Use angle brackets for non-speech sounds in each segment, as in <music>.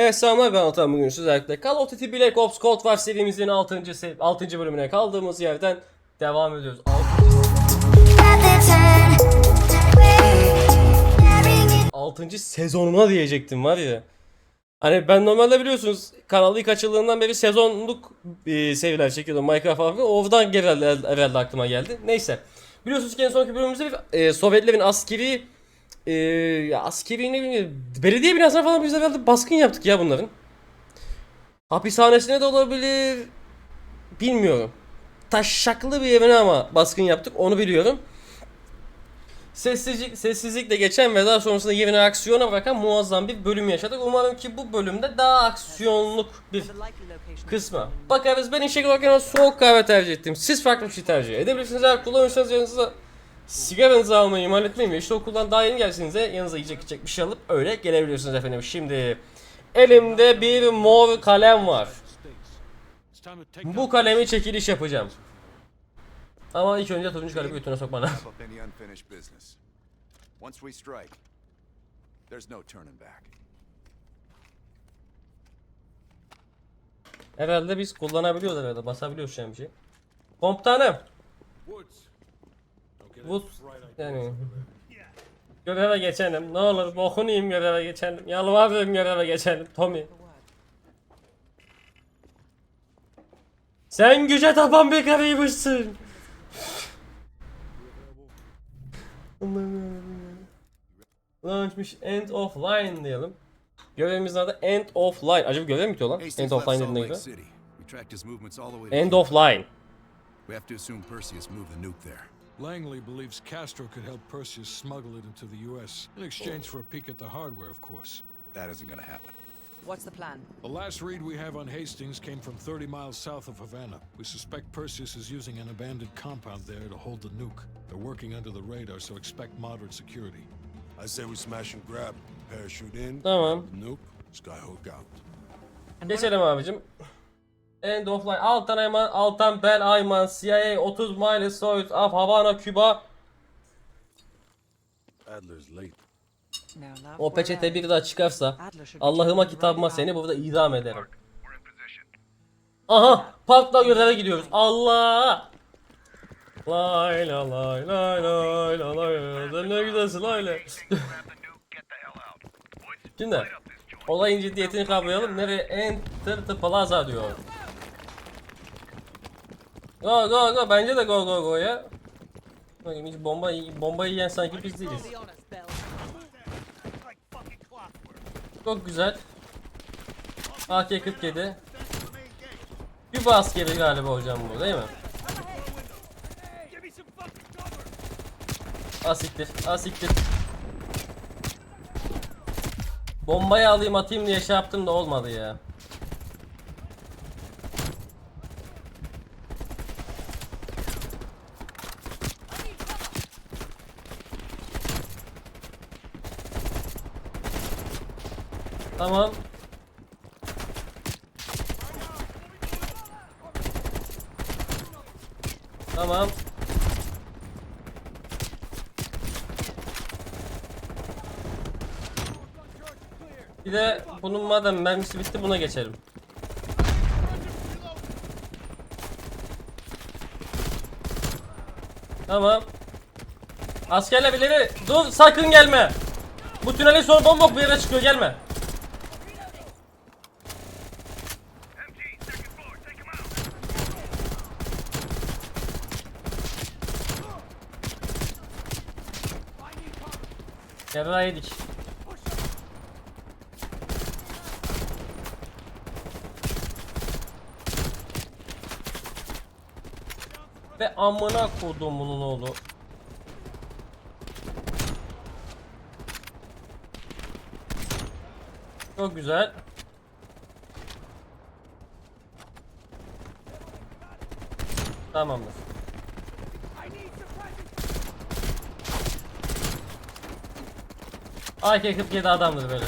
Evet selamlar ben Altan bugün sizlerle Call of Duty Black Ops Cold War serimizin 6. Se- 6. bölümüne kaldığımız yerden devam ediyoruz. Alt- 6. sezonuna diyecektim var ya. Hani ben normalde biliyorsunuz kanalı ilk açıldığından beri sezonluk e, seriler çekiyordum Minecraft falan. Oradan herhalde, herhalde aklıma geldi. Neyse. Biliyorsunuz ki en sonki bölümümüzde bir, e, Sovyetlerin askeri e, ya askeri ne bileyim belediye binasına falan biz herhalde baskın yaptık ya bunların. Hapishanesine de olabilir. Bilmiyorum. Taşşaklı bir evine ama baskın yaptık onu biliyorum. Sessizlik, sessizlikle geçen ve daha sonrasında yerine aksiyona bırakan muazzam bir bölüm yaşadık. Umarım ki bu bölümde daha aksiyonluk bir kısmı. Bakarız ben işe giderken soğuk kahve tercih ettim. Siz farklı bir şey tercih edebilirsiniz. Eğer kullanırsanız yanınıza sigaranızı almayı ihmal etmeyin ve işte okuldan daha yeni gelsenize yanınıza yiyecek içecek bir şey alıp öyle gelebiliyorsunuz efendim. Şimdi elimde bir mor kalem var. Bu kalemi çekiliş yapacağım. Ama ilk önce turuncu kalemi götüne sokma lazım. Wrap up any unfinished business. Once we strike, there's no turning back. Herhalde biz kullanabiliyoruz herhalde. Basabiliyoruz şu an bir şey. Komutanım. Bu yani göreve geçelim. Ne olur bokunu yiyeyim göreve geçelim. Yalvarırım göreve geçelim. Tommy. Sen güce tapan bir karıymışsın. Launchmiş end of line diyelim. Görevimizin adı end of line. Acaba görev mi bitiyor lan? End of line dediğine göre. End of line. We have to assume Perseus moved the nuke there. Langley believes Castro could help Perseus smuggle it into the U.S. in exchange oh. for a peek at the hardware, of course. That isn't gonna happen. What's the plan? The last read we have on Hastings came from 30 miles south of Havana. We suspect Perseus is using an abandoned compound there to hold the nuke. They're working under the radar, so expect moderate security. I say we smash and grab. Parachute in. Tamam. Nuke. Skyhook out. And what Geçelim abicim. End of line. Altan Ayman, Altan Bel Ayman, CIA 30 miles south of Havana, Küba. Adler's late. No, love, O peçete bir daha çıkarsa Allah'ıma kitabıma seni burada idam ederim. Aha! Parkla göreve gidiyoruz. Allah! Lay la lay lay lay la lay Sen ne güzelsin öyle. <laughs> Şimdi olayın ciddiyetini kavrayalım. Nereye? Enter the plaza diyor. Go go go bence de go go go ya. Bakayım hiç bomba bomba yiyen sanki biz değiliz. Çok güzel. AK-47. Küba askeri galiba hocam bu değil mi? Asiktir, asiktir. Bombayı alayım atayım diye şey yaptım da olmadı ya. Tamam. Tamam. Bir de bunun madem mermisi bitti buna geçelim. Tamam. Askerler birileri dur sakın gelme. Bu tünelin sonu bombok bir yere çıkıyor gelme. Yarrağı yedik. Ve amına kodumunun oğlu. Çok güzel. Tamamdır. AK-47 adamdır böyle.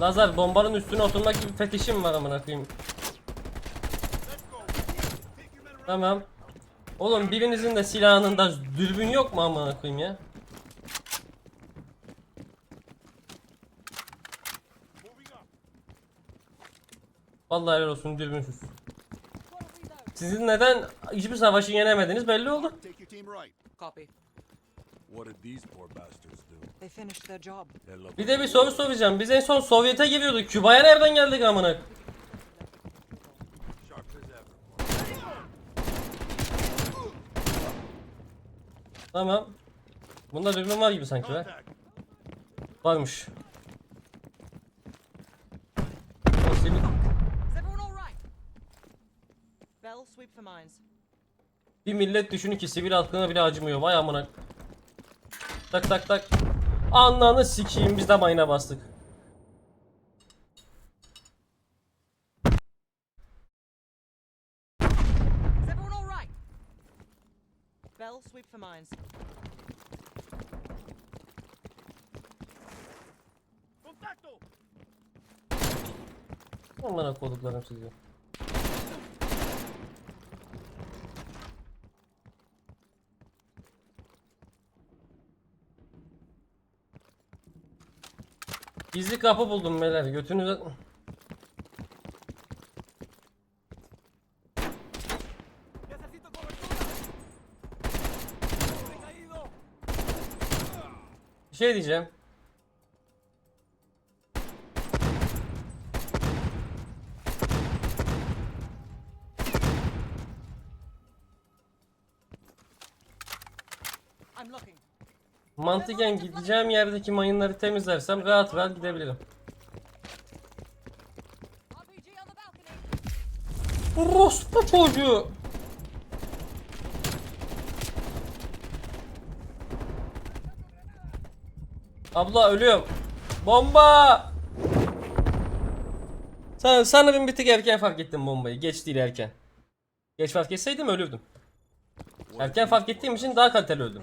Lazar bombanın üstüne oturmak gibi fetişim var amına koyayım. Tamam. Oğlum birinizin de silahında dürbün yok mu amına koyayım ya? Vallahi helal olsun dürbünsüz. Sizin neden hiçbir savaşı yenemediniz belli oldu. Team right. Copy. What did these poor bastards do? They finished their job. Bir de bir soru soracağım. Biz en son Sovyet'e giriyorduk. Küba'ya nereden geldik amına? Tamam. Bunda dürbün var gibi sanki be. Varmış. Bell, sweep for mines. Bir millet düşünün ki sivil halkına bile acımıyor. Vay amına. Tak tak tak. Ananı sikeyim biz de mayına bastık. Bell, sweep for mines. Amına koduklarım sizi. Gizli kapı buldum beyler götünüze... Bir şey diyeceğim. Mantıken gideceğim yerdeki mayınları temizlersem rahat rahat gidebilirim. Orospu çocuğu. Abla ölüyorum. Bomba! Sanırım bir tık erken fark ettim bombayı. Geç değil erken. Geç fark etseydim ölürdüm. Erken fark ettiğim için daha kaliteli öldüm.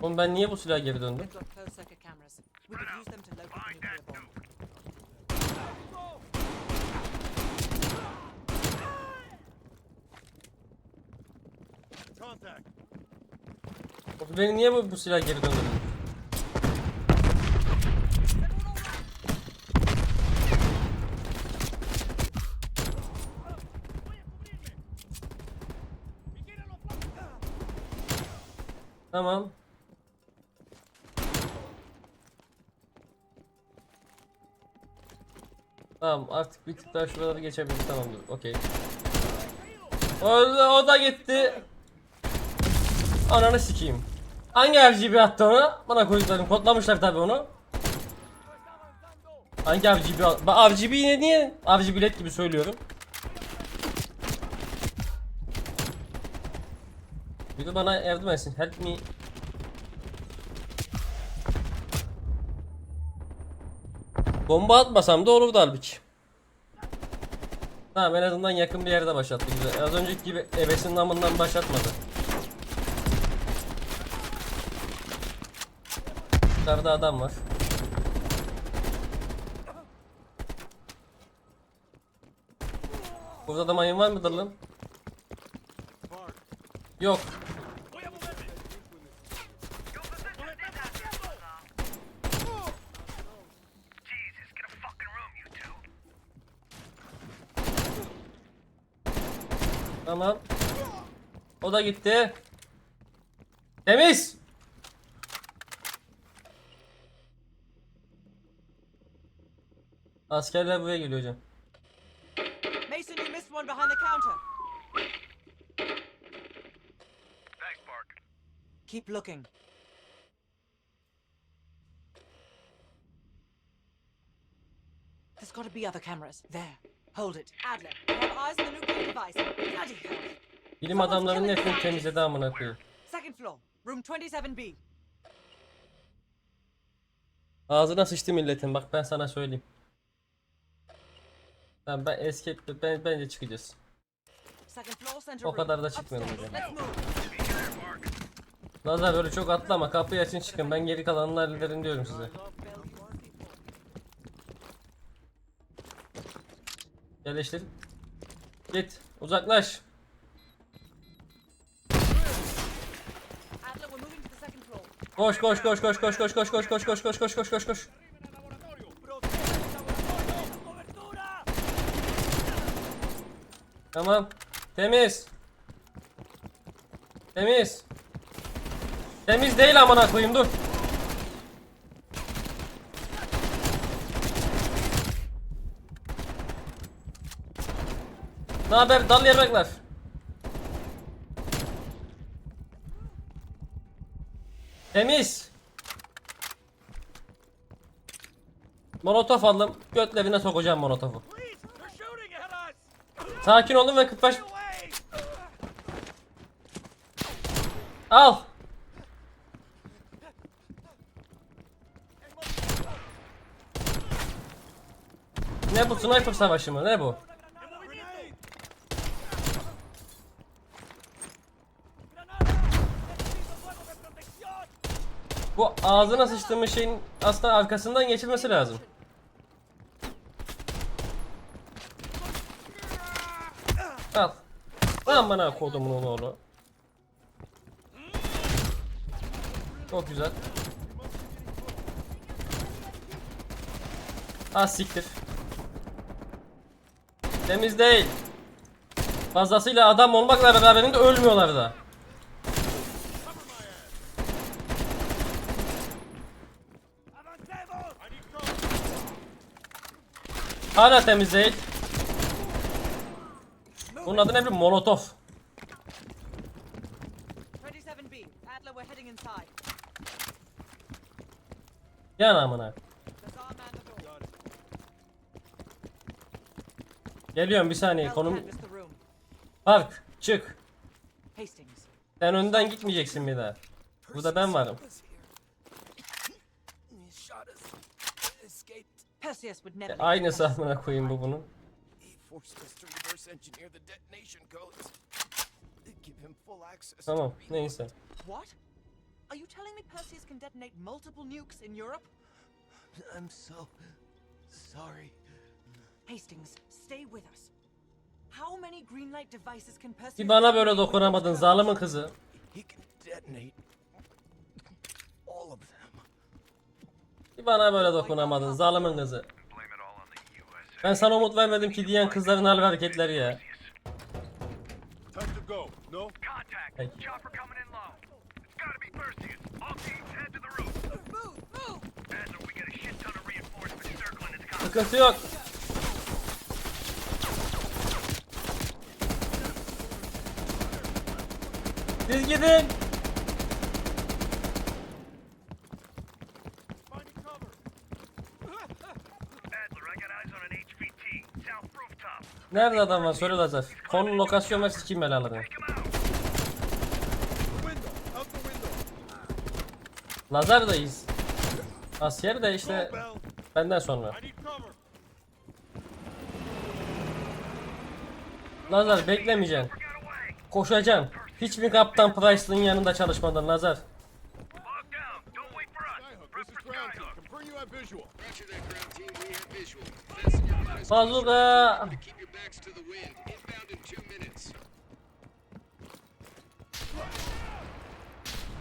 Oğlum ben niye bu silaha geri döndüm? Beni niye bu, bu silaha geri döndürdün? Tamam. Tamam artık bir tık daha şuraları geçebiliriz tamamdır okey. O, o da gitti. Ananı sikeyim. Hangi RGB attı onu? Bana koyduklarım kodlamışlar tabi onu. Hangi RGB al- Ba- RGB yine niye RGB led gibi söylüyorum. Biri bana yardım etsin. Help me. Bomba atmasam da olurdu halbuki. Tamam en azından yakın bir yerde başlattı güzel. Az önceki gibi ebesinin namından başlatmadı. Yukarıda adam var. Burada da mayın var mıdır lan? Yok. Tamam. O da gitti. Temiz. Askerler buraya geliyor hocam. Mason, you missed one behind the counter. Thanks, Park. Keep looking. There's got to be other cameras. There. Hold it. Adler, I have eyes on the nuclear device. Bloody hell. Bilim adamlarının hepsini temizledi amına koyayım. Second floor, room 27B. Ağzına sıçtı milletin bak ben sana söyleyeyim. Ben, ben escape ben bence çıkacağız. O kadar da çıkmayalım hocam. Nazar böyle çok atlama kapıyı açın çıkın ben geri kalanını hallederim diyorum size. Yerleştir. Git uzaklaş. Koş koş koş koş koş koş koş koş koş koş koş koş koş koş koş. Tamam. Temiz. Temiz. Temiz değil amına koyayım dur. Ne haber dal yarraklar? Temiz. Molotof aldım. Götlerine sokacağım molotofu. Sakin olun ve 45 Al. Ne bu sniper savaşı mı? Ne bu? Ağzına sıçtığımız şeyin aslında arkasından geçilmesi lazım. Al. Lan bana kodumun oğlu. Çok güzel. Az siktir. Temiz değil. Fazlasıyla adam olmakla beraberinde ölmüyorlar da. Hala temiz değil. Bunun adı ne bileyim molotof. 27B. Adler, we're heading inside. Yan amına. Geliyorum bir saniye konum. Park çık. Sen önden gitmeyeceksin bir daha. Burada ben varım. Perseus would never. leave Aynısı us. amına koyayım bu bunun. He forced us to reverse engineer the detonation Give him full access to Tamam neyse. What? Are you telling me Perseus can detonate multiple nukes in Europe? I'm so sorry. Hastings, stay with us. How many green light devices can Perseus? Bir bana böyle dokunamadın zalimin kızı. He can detonate Ki bana böyle dokunamadın zalimin kızı. Ben sana umut vermedim ki diyen kızların hal hareketleri ya. Peki. Sıkıntı yok. Siz gidin. Nerede adam var söyle Lazar. Konu lokasyon ve sikim belalarını. Lazar'dayız. Asker de işte benden sonra. Lazar beklemeyeceksin. Koşacaksın. Hiç mi kaptan Price'ın yanında çalışmadın Lazar? Bazuka! command. Inbound in two minutes.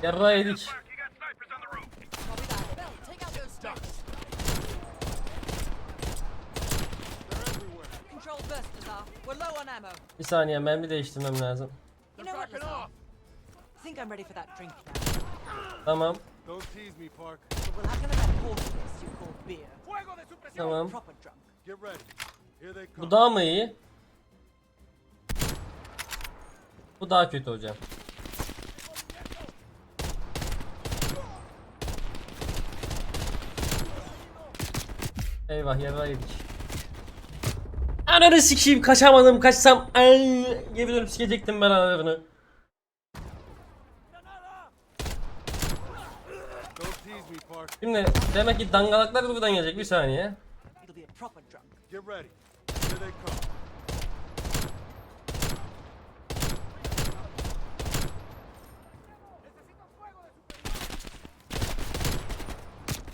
Yarra yedik. Bir saniye mermi değiştirmem lazım. Tamam. Tamam. Bu daha mı iyi? Bu daha kötü hocam. Eyvah yarra yedik. Ananı sikeyim kaçamadım kaçsam ay yemin ederim sikecektim ben aralarını. Şimdi demek ki dangalaklar buradan gelecek bir saniye. It'll be a proper drunk. Get ready. Here they come.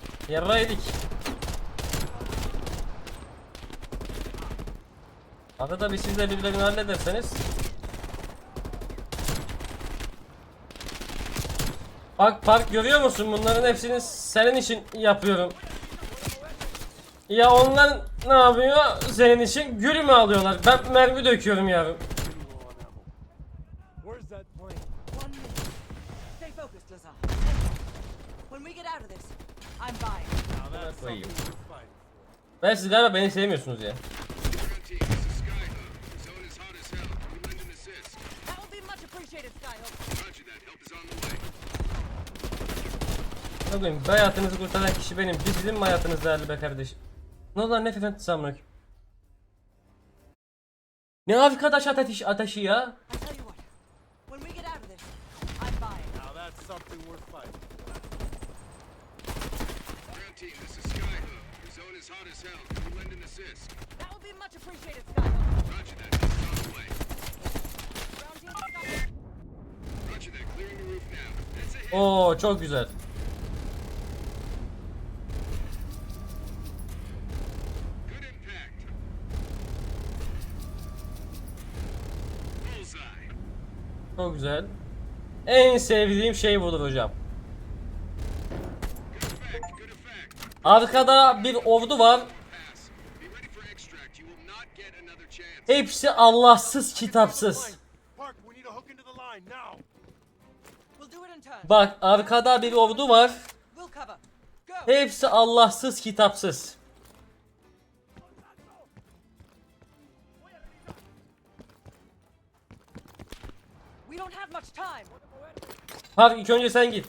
Yarra yedik. Arada bir siz de birbirlerini hallederseniz. Bak park görüyor musun? Bunların hepsini senin için yapıyorum. Ya onlar ne yapıyor? Senin için gül mü alıyorlar? Ben mermi döküyorum yarın. Where's that plane? One minute. Stay focused, Lazar. When we get out of this, I'm buying. Now that's koyayım. something worth fighting for. Ben siz galiba beni sevmiyorsunuz ya. That will be much appreciated, Skyhook. Ne koyayım? Hayatınızı kurtaran kişi benim. Bir sizin mi hayatınız değerli be kardeşim? Ne oldu lan ne amına koyayım? Ne arkadaş ateşi, ateşi ya? I tell you what, when we get out of this, I'm buying. Now that's something worth fighting for. Ground team, this is Skyhook. The zone is hot as hell. We lend an assist. That will be much appreciated, Skyhook. Roger that. İs on the way. Roger that. Clearing the roof now. That's it. Oo çok güzel. Çok güzel. En sevdiğim şey budur hocam. Arkada bir ordu var. Pass. Be ready for extract. You will not get another chance. Hepsi Allahsız kitapsız. Park, we need a hook into the line now. We'll do it in turn. Bak arkada bir ordu var. Hepsi Allahsız kitapsız. Park ilk önce sen git.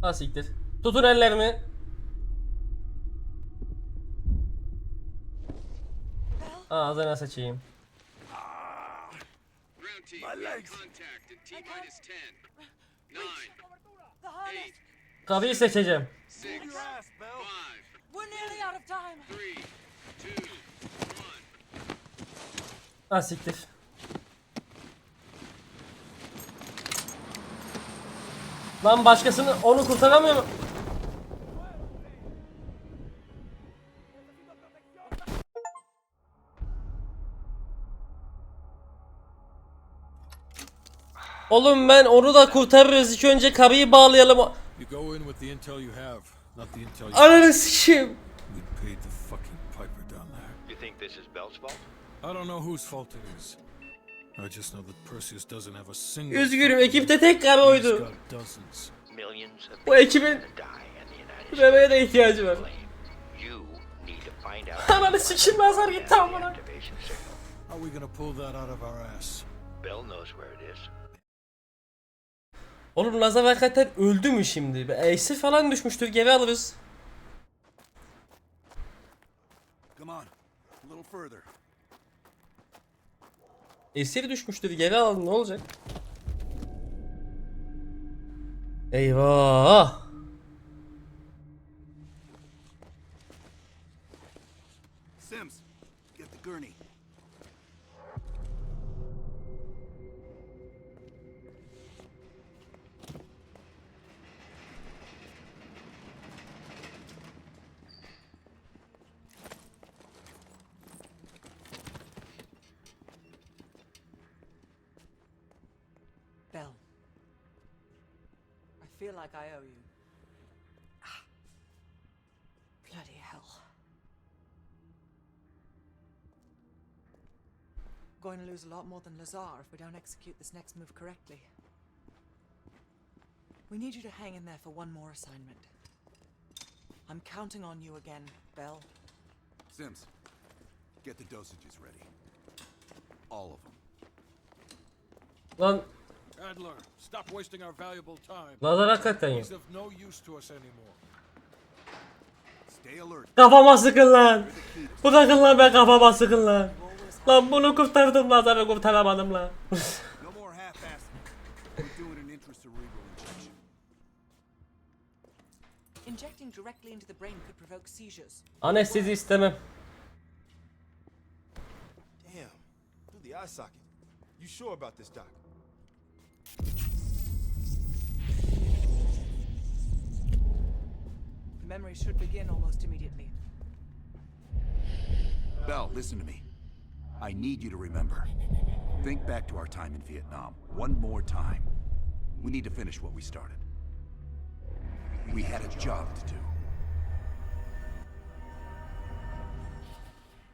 Ha siktir. Tutun ellerimi. Time. 3, 2, 1. Ha siktir. Lan başkasını onu kurtaramıyor mu? Oğlum ben onu da kurtarırız. İlk önce karıyı bağlayalım. Ananı sikeyim. Üzgünüm ekipte tek karı oydu. Bu ekibin bebeğe de ihtiyacı var. Ananı sikeyim nazar gitti amına. activation signal. How are we gonna pull that out of our ass? Bell knows where it is. Oğlum Lazar hakikaten öldü mü şimdi? Esir falan düşmüştür geri alırız. Esir düşmüştür geri alalım ne olacak? Eyvah! Feel like I owe you. Ah. Bloody hell. Going to lose a lot more than Lazar if we don't execute this next move correctly. We need you to hang in there for one more assignment. I'm counting on you again, Bell. Sims, get the dosages ready. All of them. Lan Adler, stop wasting our valuable time. Lazar hakikaten ya. He's of no use to us anymore. Stay alert. Kafama sıkın lan. Bırakın lan ben kafama sıkın lan. Lan bunu kurtardım Lazar'ı kurtaramadım lan. <laughs> Injecting directly into the brain could provoke seizures. Anestezi istemem. Damn, through the eye socket. You sure about this, Doc? The memory should begin almost immediately. Bell, listen to me. I need you to remember. Think back to our time in Vietnam. One more time. We need to finish what we started. We had a job to do.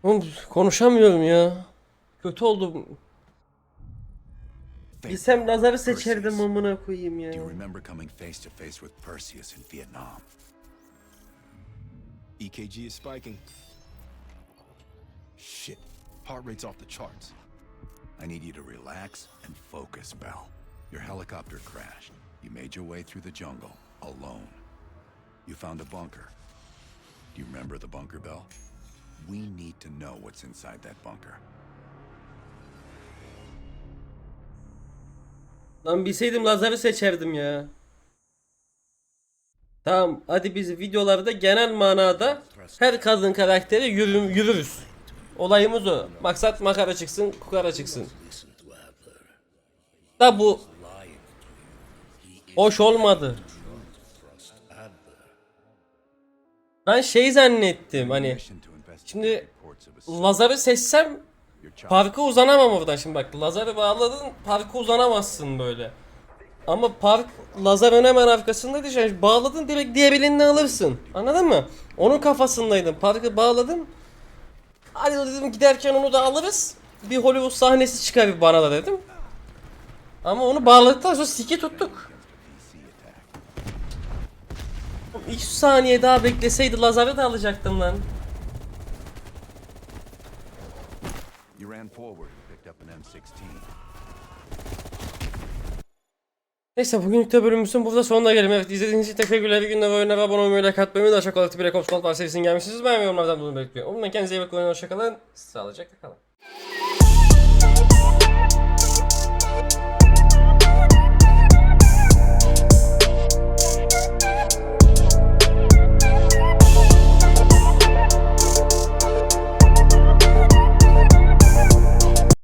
Oğlum konuşamıyorum ya. Kötü oldum. Bilsem Lazar'ı seçerdim amına koyayım ya. Do you remember coming face to face with Perseus in Vietnam? EKG is spiking. Shit. Heart rate's off the charts. I need you to relax and focus, Bell. Your helicopter crashed. You made your way through the jungle alone. You found a bunker. Do you remember the bunker, Bell? We need to know what's inside that bunker. Lan bilseydim Lazar'ı seçerdim ya. Tamam hadi biz videolarda genel manada her kadın karakteri yürü, yürürüz. Olayımız o. Maksat makara çıksın, kukara çıksın. Da bu hoş olmadı. Ben şey zannettim hani şimdi Lazar'ı seçsem. Parka uzanamam oradan şimdi bak. Lazar'ı bağladın parka uzanamazsın böyle. Ama park Lazar'ın hemen arkasındaydı. Yani bağladın direkt diğer elinden alırsın. Anladın mı? Onun kafasındaydım. Parkı bağladım. Hadi dedim giderken onu da alırız. Bir Hollywood sahnesi çıkar bir bana da dedim. Ama onu bağladıktan sonra siki tuttuk. 2 saniye daha bekleseydi Lazar'ı da alacaktım lan. Ran forward and picked up an M16. Neyse bugünlük bölümümüzün burada sonuna gelelim. Evet izlediğiniz için teşekkürler. İyi günler ve oyunlara abone olmayı, like atmayı, Duty Black Ops Cold War serisinin gelmişsiniz. Ben ve yorumlardan bunu bekliyorum. Umarım kendinize iyi bakın. Hoşçakalın. Sağlıcakla kalın.